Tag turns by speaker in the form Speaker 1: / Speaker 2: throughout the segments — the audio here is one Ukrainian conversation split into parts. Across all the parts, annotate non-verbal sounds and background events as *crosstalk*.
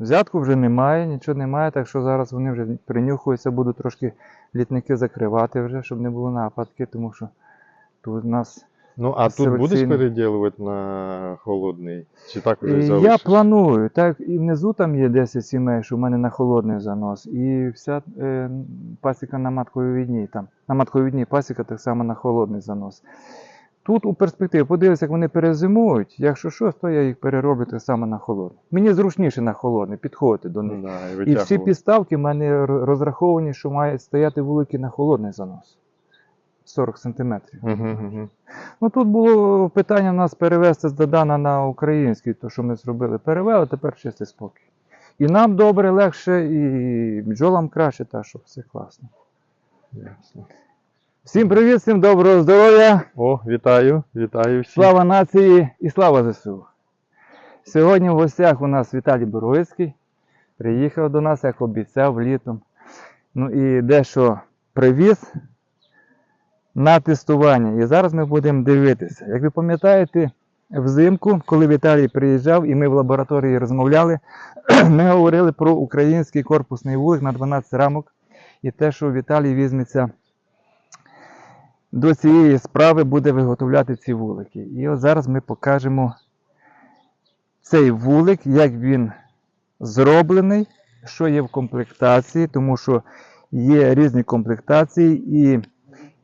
Speaker 1: Взятку вже немає, нічого немає, так що зараз вони вже принюхуються, буду трошки літники закривати вже, щоб не було нападки, тому що тут у нас.
Speaker 2: Ну, а тут будеш
Speaker 1: Селекційно.
Speaker 2: переділувати на холодний? Чи так вже
Speaker 1: я планую, так і внизу там є 10 сімей, що в мене на холодний занос. І вся е, пасіка на матковідній там. На матковідній пасіка так само на холодний занос. Тут у перспективі, подивися, як вони перезимують. Якщо що, то я їх перероблю так само на холодний. Мені зручніше на холодний, підходити до них.
Speaker 2: Ну, да, і,
Speaker 1: І всі підставки в мене розраховані, що мають стояти вулики на холодний занос. 40 сантиметрів.
Speaker 2: Мгм, мгм.
Speaker 1: Ну тут було питання в нас перевести з Додана на український, то що ми зробили. Перевели, тепер чистий спокій. І нам добре, легше, і бджолам краще, та що все класно.
Speaker 2: Ясно.
Speaker 1: Всім привіт, всім доброго здоров'я,
Speaker 2: О, вітаю, вітаю всіх.
Speaker 1: слава нації і слава ЗСУ. Сьогодні в гостях у нас Віталій Боровицький. Приїхав до нас, як обіцяв, літом. Ну і дещо привіз на тестування. І зараз ми будемо дивитися. Як ви пам'ятаєте, взимку, коли Віталій приїжджав і ми в лабораторії розмовляли, *clears throat* ми говорили про український корпусний вулик на 12 рамок і те, що Віталій візьметься до цієї справи, буде виготовляти ці вулики. І от зараз ми покажемо цей вулик, як він зроблений, що є в комплектації, тому що є різні комплектації і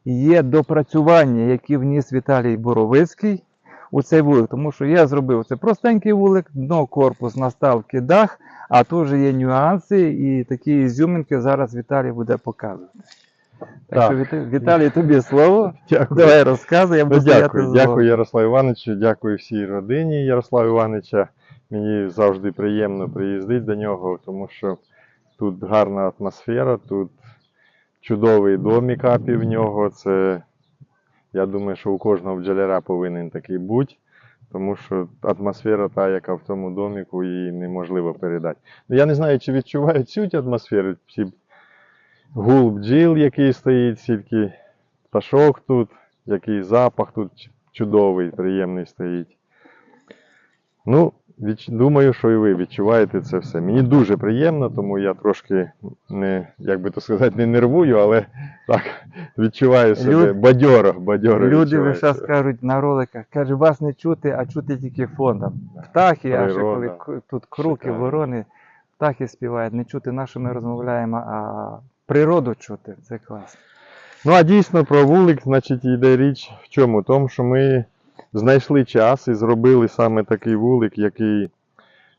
Speaker 1: є допрацювання, які вніс Віталій Боровицький у цей вулик. Тому що я зробив це простенький вулик, дно, корпус, наставки, дах, а тут вже є нюанси і такі ізюминки зараз Віталій буде показувати. Так,
Speaker 2: Так.
Speaker 1: що Віта- Віталій, тобі слово. *laughs*
Speaker 2: Дякую.
Speaker 1: Давай розказуй, я буду
Speaker 2: Ну, дякую,
Speaker 1: збоку.
Speaker 2: дякую Ярославу Івановичу, дякую всій родині Ярослава Івановича. Мені завжди приємно приїздити до нього, тому що тут гарна атмосфера, тут чудовий домик апі в нього. Це, я думаю, що у кожного бджоляра повинен такий бути, тому що атмосфера та, яка в тому доміку, її неможливо передати. Ну, я не знаю, чи відчувають цю атмосферу, чи гул бджіл, який стоїть, скільки пташок тут, який запах тут чудовий, приємний стоїть. Ну, відч... думаю, що і ви відчуваєте це все. Мені дуже приємно, тому я трошки не, як би то сказати, не нервую, але *laughs* так відчуваю себе
Speaker 1: Люд-
Speaker 2: бадьоро, бадьоро
Speaker 1: Люди
Speaker 2: відчуваю
Speaker 1: весь кажуть на роликах, каже, вас не чути, а чути тільки фон. Там, птахи, а ще коли тут круки,
Speaker 2: Шикарно.
Speaker 1: ворони, птахи співають, не чути на що ми розмовляємо, а природу чути. Це класно.
Speaker 2: Ну, а дійсно про вулик, значить, йде річ в чому? Тому, що ми знайшли час і зробили саме такий вулик, який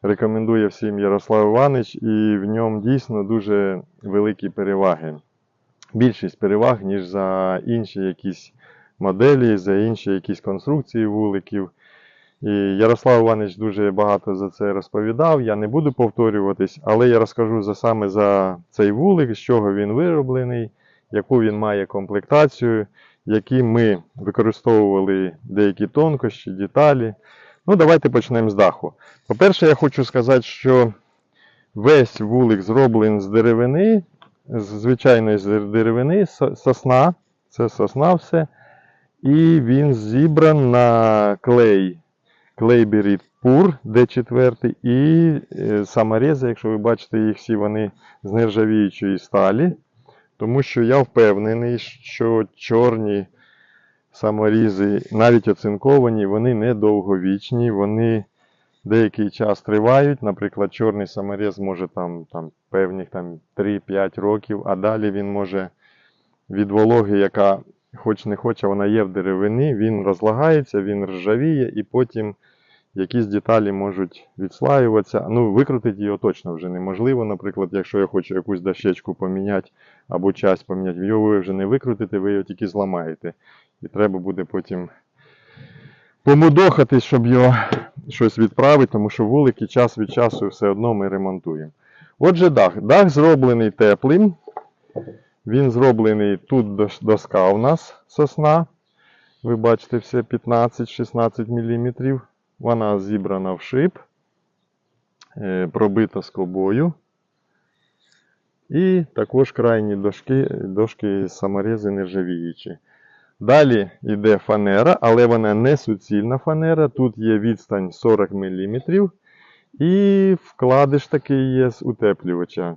Speaker 2: рекомендує всім Ярослав Іванович, і в ньому дійсно дуже великі переваги. Більшість переваг, ніж за інші якісь моделі, за інші якісь конструкції вуликів. І Ярослав Іванович дуже багато за це розповідав. Я не буду повторюватись, але я розкажу за, саме за цей вулик, з чого він вироблений, яку він має комплектацію, які ми використовували деякі тонкощі, деталі. Ну, давайте почнемо з даху. По-перше, я хочу сказати, що весь вулик зроблений з деревини, з звичайної деревини, сосна. Це сосна все. І він зібран на клей. Клей беріть пур D4 і е, саморези, якщо ви бачите їх всі, вони з нержавіючої сталі. Тому що я впевнений, що чорні саморізи, навіть оцинковані, вони недовговічні, вони деякий час тривають. Наприклад, чорний саморіз може там, там певних там, 3-5 років, а далі він може від вологи, яка хоч не хоче, вона є в деревині, він розлагається, він ржавіє, і потім якісь деталі можуть відслаюватися. Ну, викрутити його точно вже неможливо. Наприклад, якщо я хочу якусь дощечку поміняти або часть поміняти, його ви вже не викрутите, ви його тільки зламаєте. І треба буде потім помудохатись, щоб його щось відправити, тому що вулики час від часу все одно ми ремонтуємо. Отже, дах. Дах зроблений теплим. Він зроблений тут доска у нас сосна. Ви бачите, все 15-16 мм. Вона зібрана в шип, е, пробита скобою. І також крайні дошки, дошки саморези нержавіючі. Далі йде фанера, але вона не суцільна фанера. Тут є відстань 40 мм. І вкладиш такий є з утеплювача.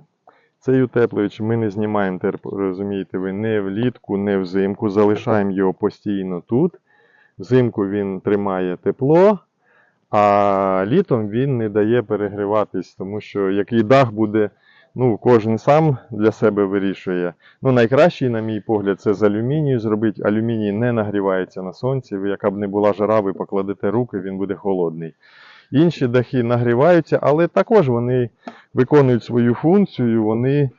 Speaker 2: Цей утеплювач ми не знімаємо, тепер розумієте ви, не влітку, не взимку. Залишаємо його постійно тут. Взимку він тримає тепло, а літом він не дає перегріватись, тому що який дах буде, ну, кожен сам для себе вирішує. Ну, найкращий, на мій погляд, це з алюмінію зробити. Алюміній не нагрівається на сонці. Яка б не була жара, ви покладете руки, він буде холодний. Інші дахи нагріваються, але також вони виконують свою функцію, вони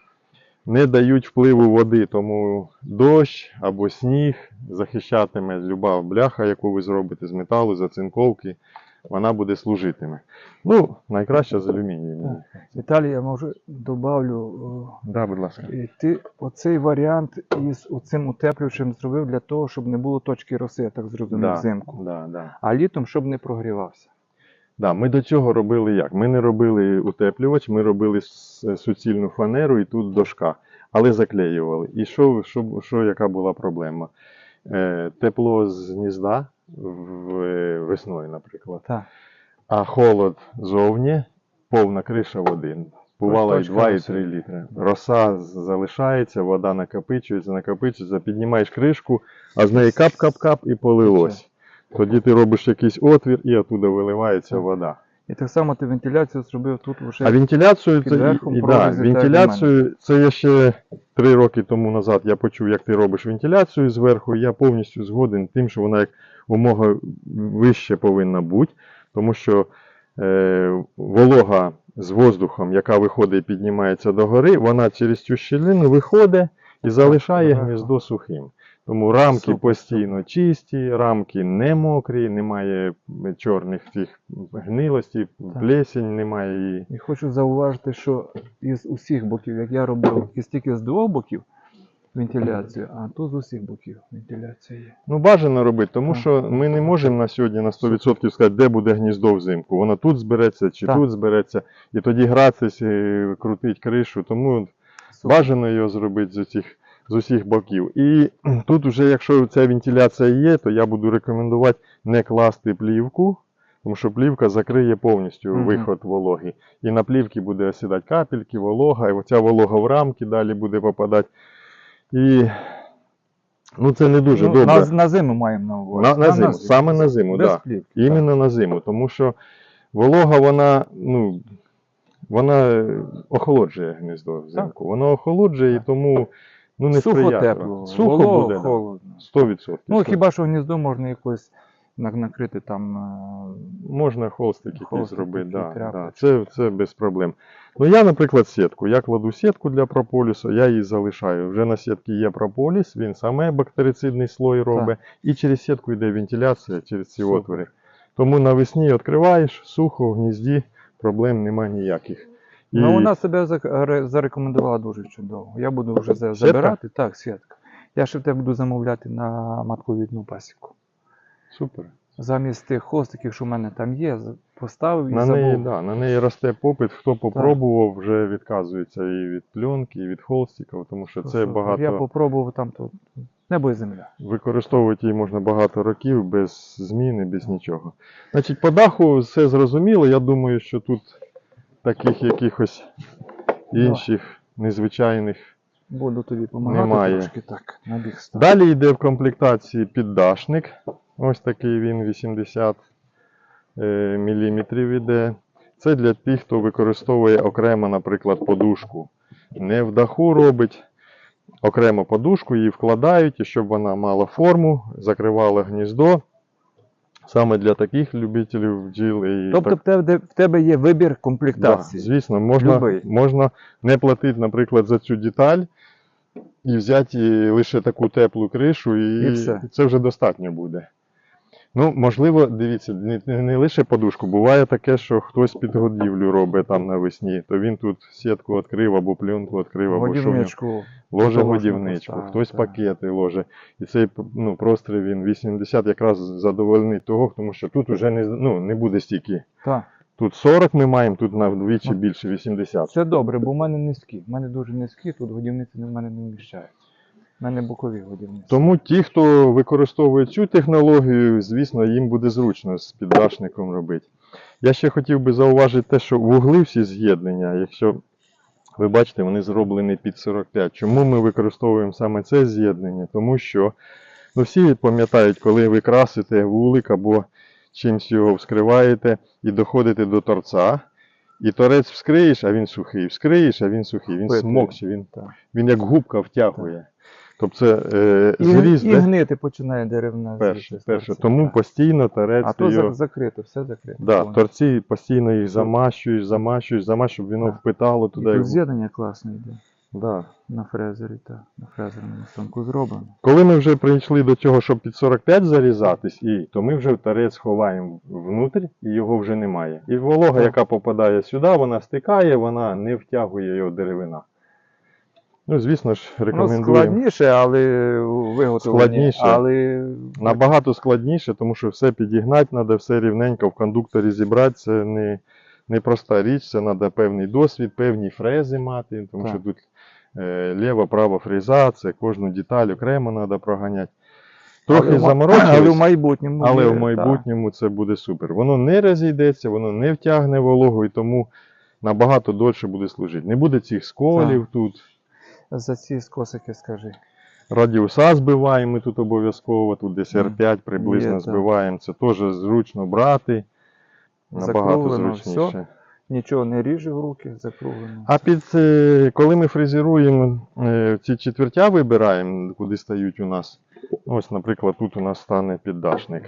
Speaker 2: не дають впливу води, тому дощ або сніг захищатиме люба бляха, яку ви зробите з металу, з оцинковки, вона буде служитиме. Ну, найкраще з алюмінію. мені.
Speaker 1: Віталій, я може добавлю.
Speaker 2: Да, будь ласка.
Speaker 1: Ти оцей варіант із цим утеплювачем зробив для того, щоб не було точки роси, я так зрозумів,
Speaker 2: Да,
Speaker 1: взимку.
Speaker 2: да, да.
Speaker 1: А літом, щоб не прогрівався.
Speaker 2: Да, ми до цього робили як? Ми не робили утеплювач, ми робили суцільну фанеру і тут дошка, але заклеювали. І що, що, що яка була проблема? Е, тепло з гнізда в, е, весною, наприклад.
Speaker 1: Так.
Speaker 2: А холод зовні, повна криша води. Бувало і 2, і 3 літри. Роса залишається, вода накопичується, накопичується, піднімаєш кришку, а з неї кап-кап-кап і полилось. Тоді ти робиш якийсь отвір і оттуда виливається
Speaker 1: Так.
Speaker 2: вода.
Speaker 1: І так само ти вентиляцію зробив тут вже.
Speaker 2: А вентиляцію
Speaker 1: під
Speaker 2: це, і, і, да, вентиляцію, це я ще три роки тому назад я почув, як ти робиш вентиляцію зверху, я повністю згоден тим, що вона як умога вище повинна бути, тому що е, волога з воздухом, яка виходить і піднімається догори, вона через цю щілину виходить і залишає гніздо сухим. Тому рамки
Speaker 1: Супер,
Speaker 2: постійно чисті, рамки не мокрі, немає чорних цих гнилостей,
Speaker 1: Так.
Speaker 2: плесень немає її.
Speaker 1: І хочу зауважити, що із усіх боків, як я робив, із тільки з двох боків вентиляцію, а тут з усіх боків вентиляція є.
Speaker 2: Ну, бажано робити, тому
Speaker 1: Так.
Speaker 2: що ми не можемо на сьогодні на 100% сказати, де буде гніздо взимку. Воно тут збереться чи
Speaker 1: Так.
Speaker 2: тут збереться, і тоді гратися, і крутить кришу. Тому
Speaker 1: Супер.
Speaker 2: бажано його зробити з усіх, з усіх боків. І *clears throat* тут, вже, якщо ця вентиляція є, то я буду рекомендувати не класти плівку, тому що плівка закриє повністю виход вологи. І на плівці буде осідати капельки, волога, і оця волога в рамки далі буде попадати. І ну, це не дуже
Speaker 1: Ну,
Speaker 2: добре.
Speaker 1: На, на зиму маємо на увазі.
Speaker 2: На, на зиму, саме на зиму,
Speaker 1: Без
Speaker 2: так.
Speaker 1: плівки.
Speaker 2: Іменно на зиму, тому що волога, вона, ну, вона охолоджує гніздо взимку. Воно охолоджує і тому ну, не
Speaker 1: Сухо
Speaker 2: сприятливо.
Speaker 1: тепло,
Speaker 2: Сухо
Speaker 1: волого,
Speaker 2: буде, да.
Speaker 1: холодно.
Speaker 2: 100%.
Speaker 1: Ну, хіба що гніздо можна якось на- накрити там. е,
Speaker 2: Можна холстик якийсь
Speaker 1: Холстик
Speaker 2: зробити,
Speaker 1: такий,
Speaker 2: да, да. Це, це без проблем. Ну я, наприклад, сітку. Я кладу сітку для прополісу, я її залишаю. Вже на сітці є прополіс, він саме бактерицидний слой робить, і через сітку йде вентиляція через ці
Speaker 1: Супер.
Speaker 2: отвори. Тому навесні відкриваєш, сухо в гнізді, проблем нема ніяких.
Speaker 1: Ну, вона себе зарекомендувала дуже чудово. Я буду вже за-
Speaker 2: Сітка?
Speaker 1: забирати. Так, сітка. Я ще в тебе буду замовляти на матковідну пасіку.
Speaker 2: Супер.
Speaker 1: Замість тих хостиків, що в мене там є, з- поставив і
Speaker 2: На
Speaker 1: забув.
Speaker 2: неї, да, на неї росте попит. Хто попробував, вже відказується і від пленки, і від холстиків, тому що це
Speaker 1: Просто
Speaker 2: багато.
Speaker 1: Я попробував там то небо і земля.
Speaker 2: Використовувати її можна багато років без зміни, без нічого. Значить, по даху все зрозуміло. Я думаю, що тут таких якихось інших незвичайних.
Speaker 1: Буду тобі допомагати
Speaker 2: Немає.
Speaker 1: трошки так. Став.
Speaker 2: Далі йде в комплектації піддашник. Ось такий він 80 мм іде. Це для тих, хто використовує окремо, наприклад, подушку. Не в даху робить. Окремо подушку її вкладають, і щоб вона мала форму, закривала гніздо. Саме для таких любителів бджіл. І
Speaker 1: Тобто
Speaker 2: так-
Speaker 1: в тебе, в тебе є вибір комплектації.
Speaker 2: Да, звісно, можна,
Speaker 1: Любий.
Speaker 2: можна не платити, наприклад, за цю деталь і взяти лише таку теплу кришу, і,
Speaker 1: І все.
Speaker 2: це вже достатньо буде. Ну, можливо, дивіться, не, не, не лише подушку. Буває таке, що хтось підгодівлю робить там навесні, то він тут сітку відкрив або пленку відкрив, або що в.
Speaker 1: Годівничку.
Speaker 2: Ложе годівничку, хтось
Speaker 1: так.
Speaker 2: пакети ложе. І цей ну, прострій він 80 якраз задовольнить того, тому що тут вже не, ну, не буде стільки.
Speaker 1: Так.
Speaker 2: Тут 40 ми маємо, тут на вдвічі
Speaker 1: Ну,
Speaker 2: більше 80.
Speaker 1: Це добре, бо в мене низькі. В мене дуже низькі, тут годівниці в мене не вміщаються. У мене бокові годівниці.
Speaker 2: Тому ті, хто використовує цю технологію, звісно, їм буде зручно з піддашником робити. Я ще хотів би зауважити те, що вугли всі з'єднання, якщо ви бачите, вони зроблені під 45. Чому ми використовуємо саме це з'єднання? Тому що ну, всі пам'ятають, коли ви красите вулик або чимсь його вскриваєте і доходите до торця, і торець вскриєш, а він сухий, вскриєш, а він сухий, він смокче, він, він як губка втягує. Тобто це е,
Speaker 1: І,
Speaker 2: зріз,
Speaker 1: і
Speaker 2: де?
Speaker 1: гнити починає деревна.
Speaker 2: перше,
Speaker 1: звідти,
Speaker 2: перше.
Speaker 1: торці,
Speaker 2: Тому
Speaker 1: так.
Speaker 2: постійно торець
Speaker 1: А то
Speaker 2: його...
Speaker 1: закрито, все закрито.
Speaker 2: Да, торці постійно їх замащуєш, замащуєш, замащуєш, щоб воно
Speaker 1: Так.
Speaker 2: впитало
Speaker 1: І
Speaker 2: туди.
Speaker 1: тут з'єднання класно йде.
Speaker 2: Да.
Speaker 1: На фрезері, так. На фрезерному станку зроблено.
Speaker 2: Коли ми вже прийшли до цього, щоб під 45 зарізатись, і, то ми вже торець ховаємо внутрь і його вже немає. І волога,
Speaker 1: Так.
Speaker 2: яка попадає сюди, вона стикає, вона не втягує його деревина. Ну, звісно ж, рекомендуємо.
Speaker 1: складніше, але виготовлення.
Speaker 2: Складніше.
Speaker 1: Але
Speaker 2: Набагато складніше, тому що все підігнати, треба все рівненько в кондукторі зібрати. Це не, не проста річ, це треба певний досвід, певні фрези мати, тому
Speaker 1: Так.
Speaker 2: що тут е, ліва, права фреза, це кожну деталь окремо треба проганяти. Трохи
Speaker 1: але Але в майбутньому.
Speaker 2: але в майбутньому це буде супер. Воно не розійдеться, воно не втягне вологу і тому набагато довше буде служити. Не буде цих сколів тут.
Speaker 1: За ці скосики скажи.
Speaker 2: Радіуса збиваємо ми тут обов'язково, тут десь R5 приблизно
Speaker 1: Є,
Speaker 2: збиваємо. Це теж зручно брати. Набагато
Speaker 1: Закруглено
Speaker 2: зручніше.
Speaker 1: все. Нічого не ріже в руки, закруглено.
Speaker 2: А під, е, коли ми фрезеруємо, е, ці четвертя вибираємо, куди стають у нас. Ось, наприклад, тут у нас стане піддашник.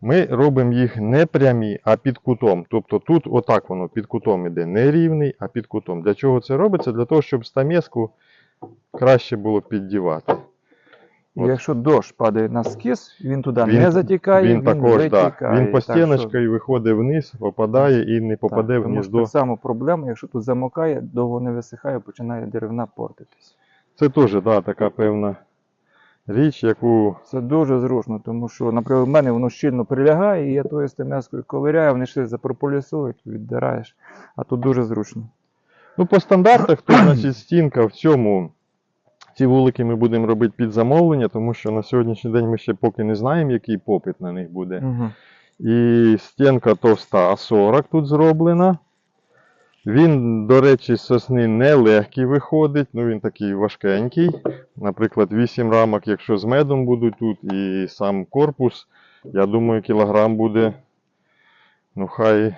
Speaker 2: Ми робимо їх не прямі, а під кутом. Тобто тут отак воно під кутом іде. Не рівний, а під кутом. Для чого це робиться? Для того, щоб стамеску краще було піддівати.
Speaker 1: І
Speaker 2: от.
Speaker 1: якщо дощ падає на скіс, він туди
Speaker 2: Він-
Speaker 1: не затікає,
Speaker 2: він, також,
Speaker 1: витікає.
Speaker 2: да. він по стіночкою виходить вниз, попадає і не попаде
Speaker 1: так,
Speaker 2: в
Speaker 1: тому
Speaker 2: гніздо.
Speaker 1: Так само проблема, якщо тут замокає, довго не висихає, починає деревина портитись.
Speaker 2: Це теж да, така певна річ, яку
Speaker 1: Це дуже зручно, тому що, наприклад, в мене воно щільно прилягає, і я тою стемескою ковиряю, вони ще запрополісують, віддираєш. А тут дуже зручно.
Speaker 2: Ну, по стандартах, тут, значить, стінка в цьому. Ці вулики ми будемо робити під замовлення, тому що на сьогоднішній день ми ще поки не знаємо, який попит на них буде.
Speaker 1: Угу.
Speaker 2: І стінка товста 40 тут зроблена. Він, до речі, з сосни нелегкий виходить, ну він такий важкенький. Наприклад, 8 рамок, якщо з медом будуть тут, і сам корпус, я думаю, кілограм буде, ну хай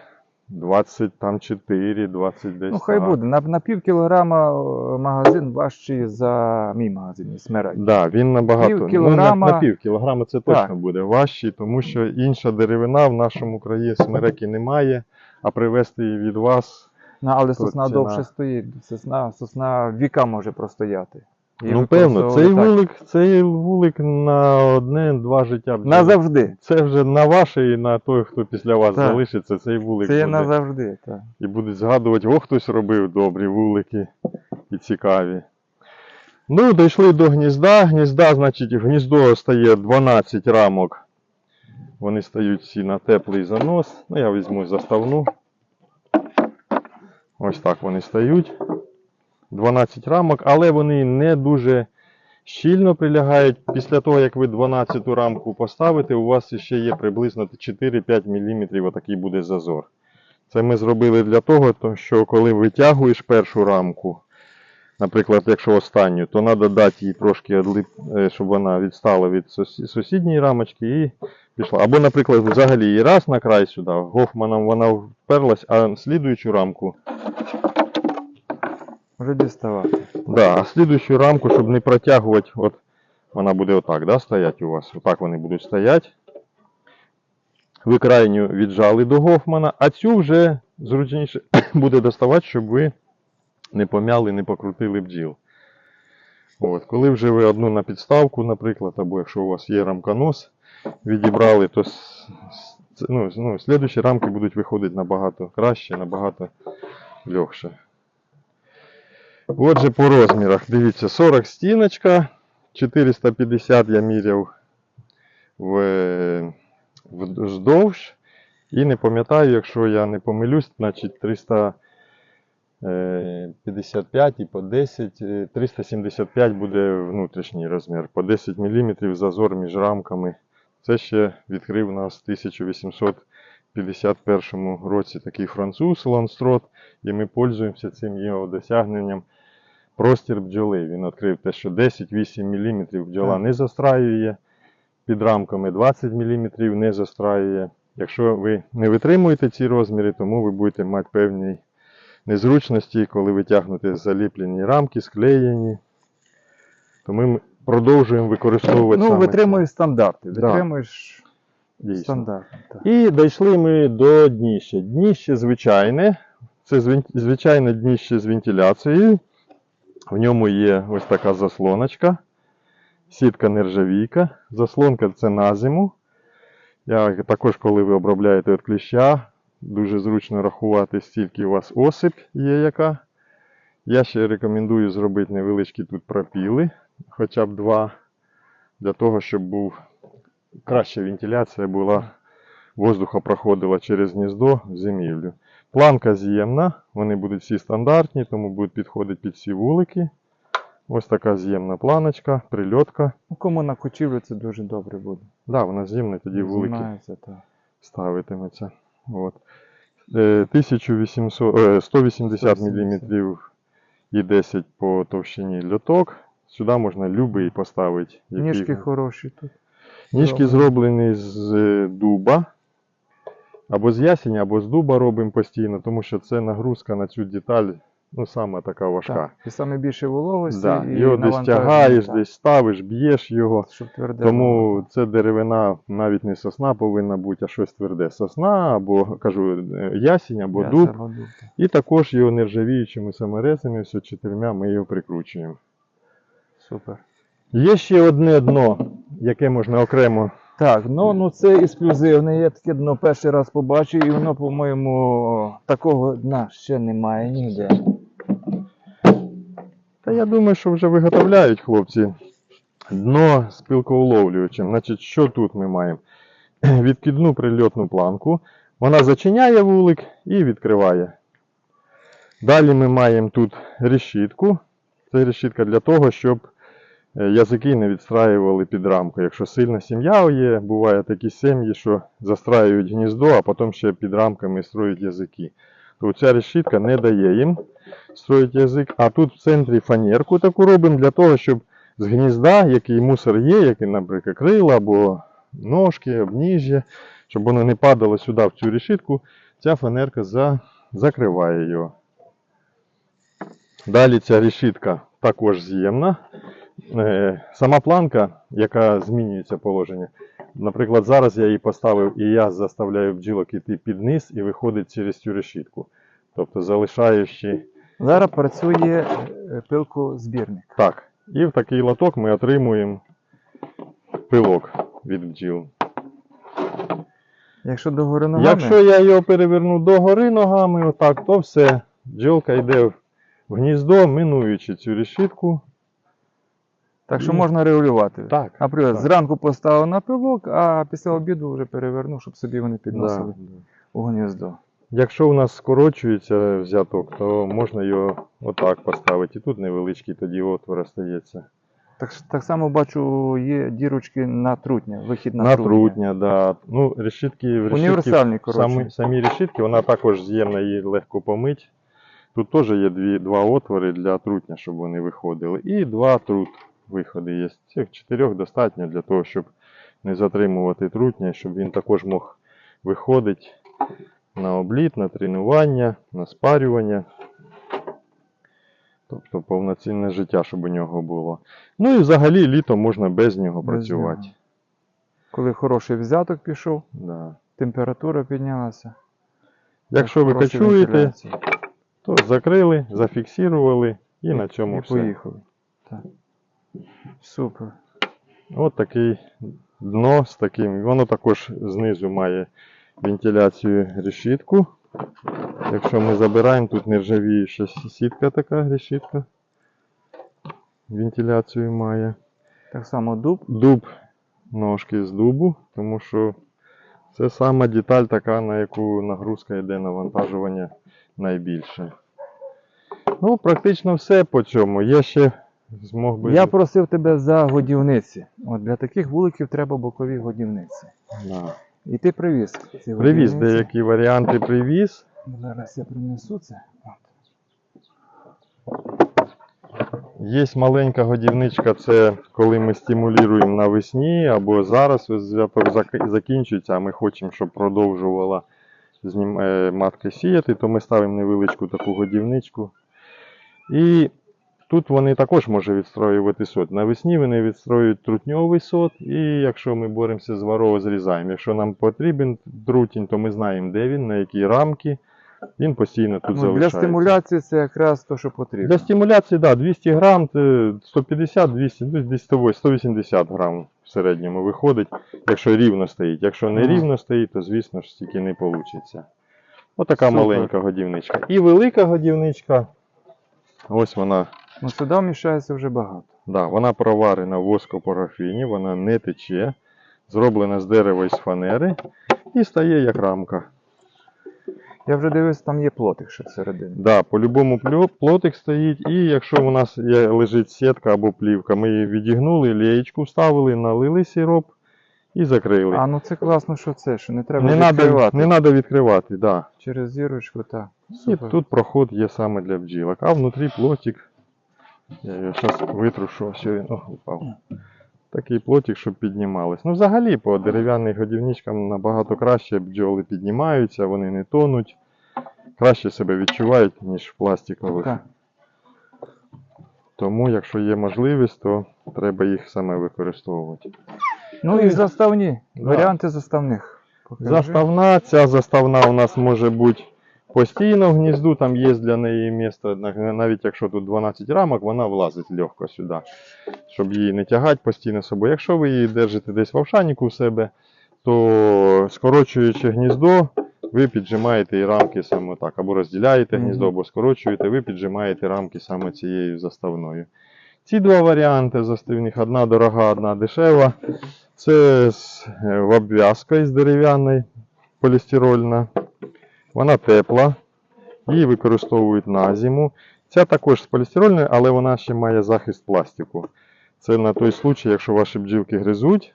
Speaker 2: 20 там 4, 20 десь.
Speaker 1: Ну, хай
Speaker 2: так.
Speaker 1: буде. На, на пів кілограма е, магазин важчий за мій магазин Смерек.
Speaker 2: Да, він набагато.
Speaker 1: Пів
Speaker 2: Ну, на, на пів кілограма це точно
Speaker 1: Так.
Speaker 2: буде важчий, тому що інша деревина в нашому краї смереки немає, а привезти її від вас.
Speaker 1: Ну, але сосна
Speaker 2: ціна.
Speaker 1: довше стоїть. Сосна, сосна віка може простояти.
Speaker 2: Ну, певно, цей
Speaker 1: так.
Speaker 2: вулик, цей вулик на одне-два життя.
Speaker 1: Назавжди.
Speaker 2: Це вже на ваше і на той, хто після вас
Speaker 1: Так.
Speaker 2: залишиться, цей вулик
Speaker 1: Це
Speaker 2: буде.
Speaker 1: назавжди. Так.
Speaker 2: І будуть згадувати, о, хтось робив добрі вулики і цікаві. Ну, дійшли до гнізда. Гнізда, значить, в гніздо стає 12 рамок. Вони стають всі на теплий занос. Ну, я візьму заставну. Ось так вони стають. 12 рамок, але вони не дуже щільно прилягають. Після того, як ви 12 рамку поставите, у вас ще є приблизно 4-5 мм отакий буде зазор. Це ми зробили для того, що коли витягуєш першу рамку, наприклад, якщо останню, то треба дати їй трошки, е, щоб вона відстала від сусідньої рамочки і пішла. Або, наприклад, взагалі її раз на край сюди, гофманом вона вперлась, а слідуючу рамку,
Speaker 1: Вже діставати.
Speaker 2: да, а слідуючу рамку, щоб не протягувати, от вона буде отак, да, стояти у вас. Отак вони будуть стояти. Ви крайню віджали до Гофмана, а цю вже зручніше *coughs* буде доставати, щоб ви не пом'яли, не покрутили бджіл. От, коли вже ви одну на підставку, наприклад, або якщо у вас є рамконос, відібрали, то ну, ну, слідуючі рамки будуть виходити набагато краще, набагато легше. Отже, по розмірах, дивіться, 40 стіночка, 450 я міряв в, вздовж. І не пам'ятаю, якщо я не помилюсь, значить 355 і по 10, е, 375 буде внутрішній розмір. По 10 мм зазор між рамками. Це ще відкрив у нас 51 році такий француз Ланстрот, і ми пользуємося цим його досягненням. Простір бджоли. Він відкрив те, що 10-8 мм бджола не застраює, під рамками 20 мм не застраює. Якщо ви не витримуєте ці розміри, тому ви будете мати певні незручності, коли ви тягнете заліплені рамки, склеєні. Тому ми продовжуємо використовувати
Speaker 1: Ну,
Speaker 2: саме
Speaker 1: витримуєш стандарти.
Speaker 2: Да.
Speaker 1: Витримуєш.
Speaker 2: Дійсно.
Speaker 1: стандарти. Так.
Speaker 2: І дійшли ми до дніща. Дніще звичайне. Це звичайне дніще з вентиляцією. В ньому є ось така заслоночка. Сітка нержавійка. Заслонка це на зиму. Я також, коли ви обробляєте від кліща, дуже зручно рахувати, стільки у вас осип є яка. Я ще рекомендую зробити невеличкі тут пропіли, хоча б два, для того, щоб був краща вентиляція була воздуха проходила через гніздо в зимівлю. Планка з'ємна, вони будуть всі стандартні, тому будуть підходити під всі вулики. Ось така з'ємна планочка, прильотка.
Speaker 1: Ну, кому на кочівлю це дуже добре буде.
Speaker 2: Да, вона з'ємна, тоді вулики
Speaker 1: Знається, так.
Speaker 2: ставитиметься. От. Е, 1800, е, 180
Speaker 1: 180.
Speaker 2: мм і 10 по товщині льоток. Сюди можна любий поставити. який
Speaker 1: Ніжки хороші тут.
Speaker 2: Ніжки
Speaker 1: Зроблені.
Speaker 2: з дуба. Або з ясеня, або з дуба робимо постійно, тому що це нагрузка на цю деталь, ну, саме така важка.
Speaker 1: Так. І саме більше вологості.
Speaker 2: Да.
Speaker 1: і
Speaker 2: Його десь тягаєш,
Speaker 1: так.
Speaker 2: десь ставиш, б'єш його.
Speaker 1: Щоб тверде
Speaker 2: Тому
Speaker 1: було.
Speaker 2: це деревина навіть не сосна повинна бути, а щось тверде. Сосна, або кажу, е, ясінь, або
Speaker 1: Я
Speaker 2: дуб.
Speaker 1: так.
Speaker 2: І також його нержавіючими саморезами, все чотирма ми його прикручуємо.
Speaker 1: Супер.
Speaker 2: Є ще одне дно, яке можна окремо
Speaker 1: Так, ну, ну це ексклюзивне. Я таке дно перший раз побачив, і воно, по-моєму, такого дна ще немає ніде.
Speaker 2: Та я думаю, що вже виготовляють хлопці дно з пилкоуловлювачем. Значить, що тут ми маємо? *clears throat* Відкидну прильотну планку. Вона зачиняє вулик і відкриває. Далі ми маємо тут решітку. Це решітка для того, щоб язики не відстраювали під рамку. Якщо сильна сім'я є, буває такі сім'ї, що застраюють гніздо, а потім ще під рамками строють язики. То ця решітка не дає їм строїть язик. А тут в центрі фанерку таку робимо для того, щоб з гнізда, який мусор є, який, наприклад, крила або ножки, обніжжя, щоб воно не падало сюди в цю решітку, ця фанерка за, закриває його. Далі ця решітка також з'ємна. Е, Сама планка, яка змінюється положення. Наприклад, зараз я її поставив і я заставляю бджілок іти під низ і виходить через цю решітку. Тобто залишаючи
Speaker 1: Зараз працює е, пилкозбірник.
Speaker 2: так. І в такий лоток ми отримуємо пилок від бджіл.
Speaker 1: Якщо догори ногами,
Speaker 2: Якщо я його переверну догори ногами, отак, то все. Бджілка йде в гніздо, минуючи цю решітку.
Speaker 1: Так що
Speaker 2: Ні.
Speaker 1: можна регулювати.
Speaker 2: Так.
Speaker 1: Наприклад,
Speaker 2: так.
Speaker 1: зранку поставив на пилок, а після обіду вже перевернув, щоб собі вони підносили
Speaker 2: Да.
Speaker 1: у гніздо.
Speaker 2: Якщо у нас скорочується взяток, то можна його отак поставити. І тут невеличкий тоді отвор остається.
Speaker 1: Так, так само бачу, є дірочки на трутня, вихід на,
Speaker 2: На
Speaker 1: трутня.
Speaker 2: трутня, да. Ну, решітки
Speaker 1: Універсальні, коротше.
Speaker 2: Самі, самі решітки, вона також з'ємна, її легко помить. Тут теж є дві, два отвори для трутня, щоб вони виходили. І два трут виходи є. Цих чотирьох достатньо для того, щоб не затримувати трутня, і щоб він також мог виходити на обліт, на тренування, на спарювання. Тобто повноцінне життя, щоб у нього було. Ну і взагалі літом можна без нього
Speaker 1: Без
Speaker 2: працювати.
Speaker 1: нього. Коли хороший взяток пішов,
Speaker 2: Да.
Speaker 1: температура піднялася.
Speaker 2: Якщо ви качуєте, то закрили, зафіксували і на цьому
Speaker 1: і
Speaker 2: все.
Speaker 1: поїхали. Так. Супер.
Speaker 2: От такий дно з таким. Воно також знизу має вентиляцію решітку. Якщо ми забираємо, тут нержавіюча сітка така решітка. Вентиляцію має.
Speaker 1: Так само дуб.
Speaker 2: Дуб, ножки з дубу, тому що це сама деталь така, на яку нагрузка йде навантажування найбільше. Ну, практично все по цьому. Я ще змог би.
Speaker 1: Я просив тебе за годівниці. От для таких вуликів треба бокові годівниці.
Speaker 2: Да.
Speaker 1: І ти привіз. ці
Speaker 2: Привіз
Speaker 1: годівниці.
Speaker 2: деякі варіанти привіз.
Speaker 1: Зараз я принесу це.
Speaker 2: Є маленька годівничка, це коли ми стимулюємо навесні або зараз закінчується, а ми хочемо, щоб продовжувала е, матка сіяти, то ми ставимо невеличку таку годівничку. І тут вони також можуть відстроювати сот. Навесні вони відстроюють трутньовий сот, і якщо ми боремося з варово, зрізаємо. Якщо нам потрібен трутінь, то ми знаємо, де він, на якій рамки. Він постійно тут
Speaker 1: Ну, для стимуляції це якраз те, що потрібно.
Speaker 2: Для стимуляції, да, 200 грам, 150, 200, ну, десь 180 грам в середньому виходить, якщо рівно стоїть. Якщо не рівно стоїть, то звісно ж стільки не вийде. Отака
Speaker 1: Супер.
Speaker 2: маленька годівничка. І велика годівничка. Ось вона,
Speaker 1: Ну, сюди вміщається вже багато.
Speaker 2: да, вона проварена в воскопарафіні, вона не тече, зроблена з дерева і з фанери і стає як рамка.
Speaker 1: Я вже дивився, там є плотик ще всередині.
Speaker 2: Да, по-любому плотик стоїть, і якщо у нас є, лежить сітка або плівка, ми її відігнули, лієчку вставили, налили сироп і закрили.
Speaker 1: А ну це класно, що це, що не треба
Speaker 2: не треба
Speaker 1: відкривати.
Speaker 2: не надо відкривати, да.
Speaker 1: Через зірочку, так.
Speaker 2: І
Speaker 1: Супер.
Speaker 2: тут проход є саме для бджілок. А внутрі плотик. Я його зараз витру, що все він о, упав. Такий плотик, щоб піднімались. Ну, взагалі, по дерев'яним годівничкам набагато краще бджоли піднімаються, вони не тонуть. Краще себе відчувають, ніж в пластикових.
Speaker 1: Так.
Speaker 2: Тому, якщо є можливість, то треба їх саме використовувати.
Speaker 1: Ну і заставні.
Speaker 2: Да.
Speaker 1: Варіанти заставних. Покажи.
Speaker 2: Заставна, ця заставна у нас може бути постійно в гнізду, там є для неї місце, навіть якщо тут 12 рамок, вона влазить легко сюди, щоб її не тягати постійно з собою. Якщо ви її держите десь в овшаніку в себе, то скорочуючи гніздо, ви піджимаєте і рамки саме так, або розділяєте гніздо, або скорочуєте, ви піджимаєте рамки саме цією заставною. Ці два варіанти заставних, одна дорога, одна дешева. Це з е, в обв'язка із дерев'яної полістирольна. Вона тепла. Її використовують на зиму. Ця також з полістирольної, але вона ще має захист пластику. Це на той случай, якщо ваші бджілки гризуть,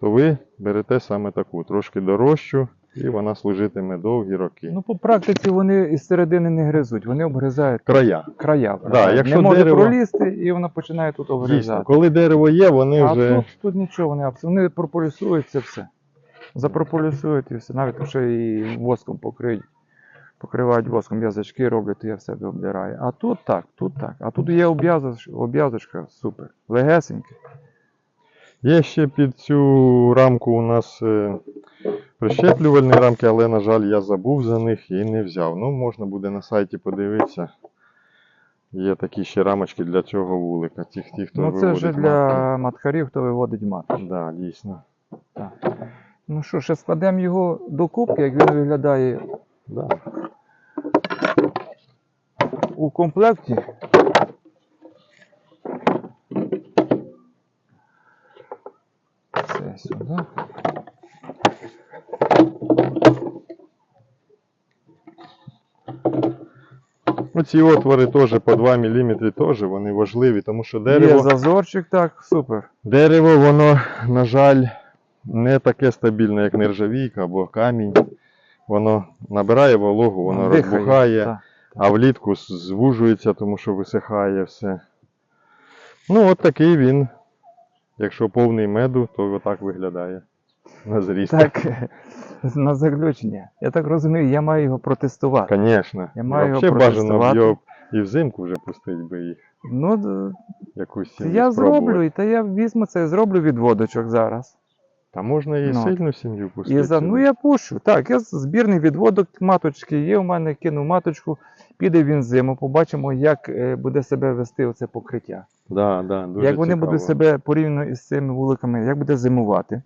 Speaker 2: то ви берете саме таку, трошки дорожчу, і вона служитиме довгі роки.
Speaker 1: Ну, по практиці вони із середини не гризуть, вони обгризають
Speaker 2: Края.
Speaker 1: края. правильно.
Speaker 2: якщо
Speaker 1: не може
Speaker 2: дерево-
Speaker 1: пролізти, і воно починає тут
Speaker 2: Дійсно, коли дерево є, вони
Speaker 1: а
Speaker 2: вже.
Speaker 1: тут, тут нічого, вони, абс- вони прополісують це все. Запрополісують і все. Навіть ще і воском покриють. Покривають воском, в'язочки роблять, то я в себе обдираю. А тут так, тут так. А тут є обв'язочка, супер. Легесеньке.
Speaker 2: Є ще під цю рамку у нас е, прищеплювальні рамки, але, на жаль, я забув за них і не взяв. Ну, можна буде на сайті подивитися. Є такі ще рамочки для цього вулика. Ті, ті хто
Speaker 1: Ну це вже для маткарів, хто виводить мат.
Speaker 2: матки. Да, дійсно.
Speaker 1: Так. Ну що, ще складемо його до кубки, як він виглядає
Speaker 2: Да.
Speaker 1: у комплекті. Це сюди.
Speaker 2: Оці отвори теж по 2 мм, теж вони важливі, тому що дерево.
Speaker 1: Є зазорчик, так, супер.
Speaker 2: дерево, воно, на жаль, не таке стабільне, як нержавійка або камінь. Воно набирає вологу, воно
Speaker 1: Дихає,
Speaker 2: розбухає.
Speaker 1: так.
Speaker 2: А влітку звужується, тому що висихає все. Ну, от такий він. Якщо повний меду, то отак виглядає. На зріст.
Speaker 1: Так, *laughs* на заключення. Я так розумію, я маю його протестувати.
Speaker 2: Звісно.
Speaker 1: Я маю його
Speaker 2: бажано б його і взимку вже пустить би їх.
Speaker 1: Ну,
Speaker 2: Якусь
Speaker 1: я
Speaker 2: спробувати.
Speaker 1: зроблю, і та я візьму це, зроблю відводочок зараз.
Speaker 2: Та можна і
Speaker 1: Ну,
Speaker 2: сильну сім'ю пустити.
Speaker 1: І за, ну я пущу. Так, я збірний відводок маточки є. У мене кинув маточку, піде він зиму. Побачимо, як е, буде себе вести оце покриття.
Speaker 2: Да, да, дуже
Speaker 1: як вони
Speaker 2: цікаво.
Speaker 1: будуть себе порівняно із цими вуликами, як буде зимувати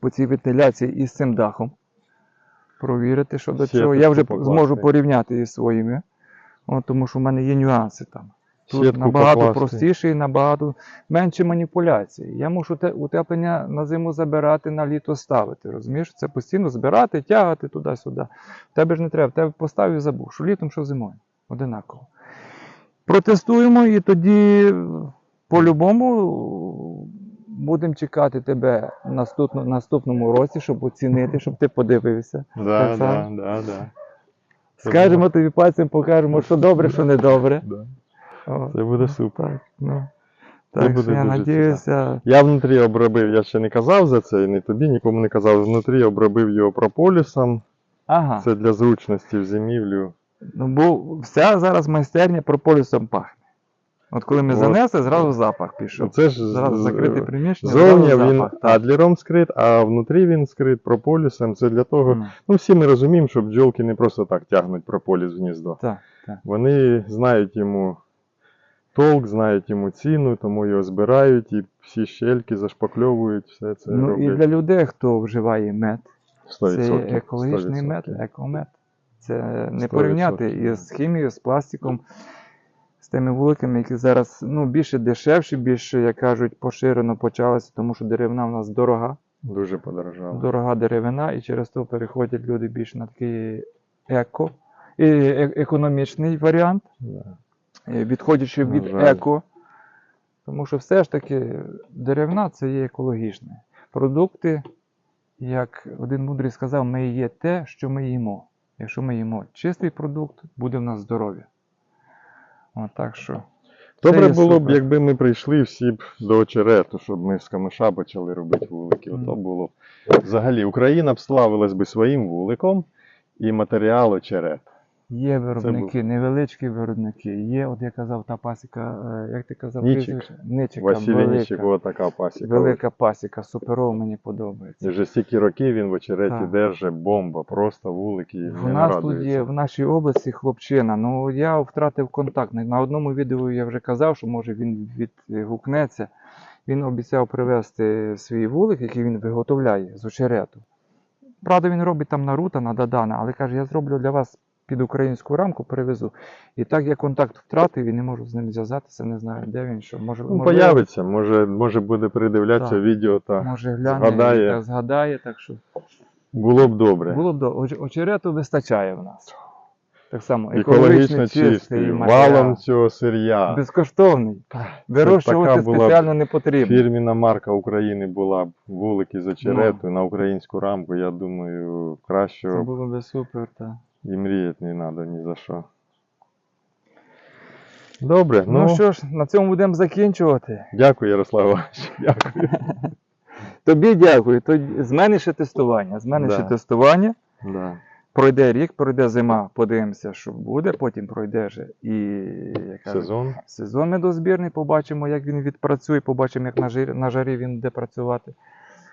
Speaker 1: по цій вентиляції із цим дахом. Провірити, що до
Speaker 2: Сіточку
Speaker 1: чого. Я вже
Speaker 2: покласти.
Speaker 1: зможу порівняти із своїми. От, тому що в мене є нюанси там. Тут
Speaker 2: Сітку
Speaker 1: набагато
Speaker 2: покласти.
Speaker 1: простіше і набагато менше маніпуляцій. Я мушу те утеплення на зиму забирати, на літо ставити. Розумієш? Це постійно збирати, тягати туди-сюди. Тебе ж не треба, тебе поставив і забув, що літом, що зимою. Одинаково. Протестуємо і тоді по-любому будемо чекати тебе в наступну, наступному році, щоб оцінити, щоб ти подивився. *laughs*
Speaker 2: Да,
Speaker 1: Так
Speaker 2: да, да, да.
Speaker 1: Скажемо тобі пальцем, покажемо, що добре, що не добре.
Speaker 2: Да.
Speaker 1: О,
Speaker 2: Це буде супер.
Speaker 1: так, ну.
Speaker 2: Це
Speaker 1: Так,
Speaker 2: буде
Speaker 1: я
Speaker 2: дуже
Speaker 1: надіюся.
Speaker 2: Я внутрі обробив, я ще не казав за це, і не тобі, нікому не казав. Внутрі обробив його прополісом.
Speaker 1: Ага.
Speaker 2: Це для зручності в зимівлю.
Speaker 1: Ну, бо вся зараз майстерня прополісом пахне. От коли ми
Speaker 2: От.
Speaker 1: занесли, зразу запах пішов.
Speaker 2: Це ж
Speaker 1: Зразу закрите приміщення.
Speaker 2: Зовні він
Speaker 1: запах,
Speaker 2: адлером скрит, а внутрі він скрит прополісом. Це для того.
Speaker 1: М,
Speaker 2: Ну, всі ми розуміємо, що бджолки не просто так тягнуть прополіс в гніздо.
Speaker 1: Так, так.
Speaker 2: Вони знають йому толк, знають йому ціну, тому його збирають і всі щельки зашпакльовують, все це
Speaker 1: Ну і для людей, хто вживає мед,
Speaker 2: 100%,
Speaker 1: це екологічний
Speaker 2: 100%.
Speaker 1: мед, екомед. Це не
Speaker 2: 100%.
Speaker 1: порівняти із хімією, з пластиком, з тими вуликами, які зараз ну, більше дешевші, більше, як кажуть, поширено почалися, тому що деревина в нас дорога.
Speaker 2: Дуже подорожало.
Speaker 1: дорога деревина, і через то переходять люди більше на такий еко, і е- економічний варіант,
Speaker 2: Да.
Speaker 1: Е, відходячи від
Speaker 2: жаль.
Speaker 1: еко. Тому що все ж таки деревина це є екологічне. Продукти, як один мудрий сказав, ми є те, що ми їмо. Якщо ми їмо чистий продукт, буде в нас здоров'я. Так що.
Speaker 2: Добре було б, якби ми прийшли всі б до очерету, щоб ми з камиша почали робити вулики. Ото було б. Взагалі, Україна б славилась би своїм вуликом і матеріал очерет.
Speaker 1: Є виробники, невеличкі виробники. Є, от я казав, та пасіка, е, як ти казав,
Speaker 2: Нічик.
Speaker 1: Ничика,
Speaker 2: Василій
Speaker 1: велика.
Speaker 2: Така пасіка.
Speaker 1: Велика пасіка, суперова мені подобається.
Speaker 2: І вже стільки років він в очереті держить бомба, просто вулики не
Speaker 1: нас тут є в нашій області хлопчина. Ну я втратив контакт. На одному відео я вже казав, що може він відгукнеться. Він обіцяв привезти свій вулик, який він виготовляє з очерету. Правда, він робить там на рута, на дадана, але каже, я зроблю для вас під українську рамку, привезу. І так я контакт втратив і не можу з ним зв'язатися, не знаю, де він, що. Може,
Speaker 2: Ну, появиться, може, може буде придивлятися
Speaker 1: Так.
Speaker 2: відео та
Speaker 1: може гляне,
Speaker 2: згадає.
Speaker 1: та згадає, так що.
Speaker 2: було б добре.
Speaker 1: Було б до оч- очерету вистачає в нас. Так само
Speaker 2: Екологічно чистий, валом цього сир'я.
Speaker 1: Безкоштовний.
Speaker 2: Така
Speaker 1: спеціально не потрібно.
Speaker 2: Фірміна марка України була б вулики з очерету на українську рамку. Я думаю,
Speaker 1: Ну. Це було би супер. Так.
Speaker 2: І мріяти не треба ні за що. Добре,
Speaker 1: Ну,
Speaker 2: ну,
Speaker 1: що ж, на цьому будемо закінчувати.
Speaker 2: дякую, Ярослав Іванович. *laughs* Дякую.
Speaker 1: Тобі дякую. Тоді з мене ще тестування. З мене
Speaker 2: Да.
Speaker 1: ще тестування.
Speaker 2: Да.
Speaker 1: Пройде рік, пройде зима, подивимося, що буде, потім пройде вже і як
Speaker 2: Сезон.
Speaker 1: сезон медозбірний, побачимо, як він відпрацює, побачимо, як на жарі, на жарі він буде працювати.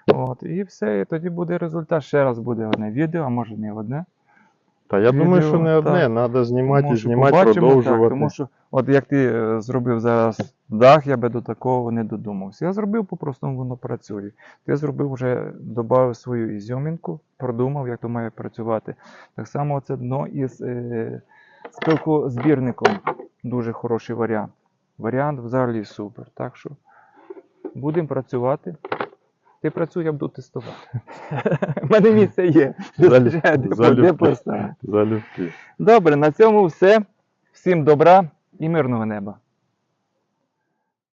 Speaker 1: От, і все, і тоді буде результат. Ще раз буде одне відео, а може не одне.
Speaker 2: Та я думаю, що не одне, треба знімати
Speaker 1: Тому
Speaker 2: і знімати, продовжувати.
Speaker 1: Так, тому що, от як ти е, зробив зараз дах, я би до такого не додумався. Я зробив по-простому, воно працює. Ти зробив вже, додав свою ізюмінку, продумав, як то має працювати. Так само це дно із е, спілкозбірником. Дуже хороший варіант. Варіант взагалі супер. Так що будемо працювати. Ти працюй, я буду тестувати. У мене місце є.
Speaker 2: Залюбки.
Speaker 1: Добре, на цьому все. Всім добра і мирного неба.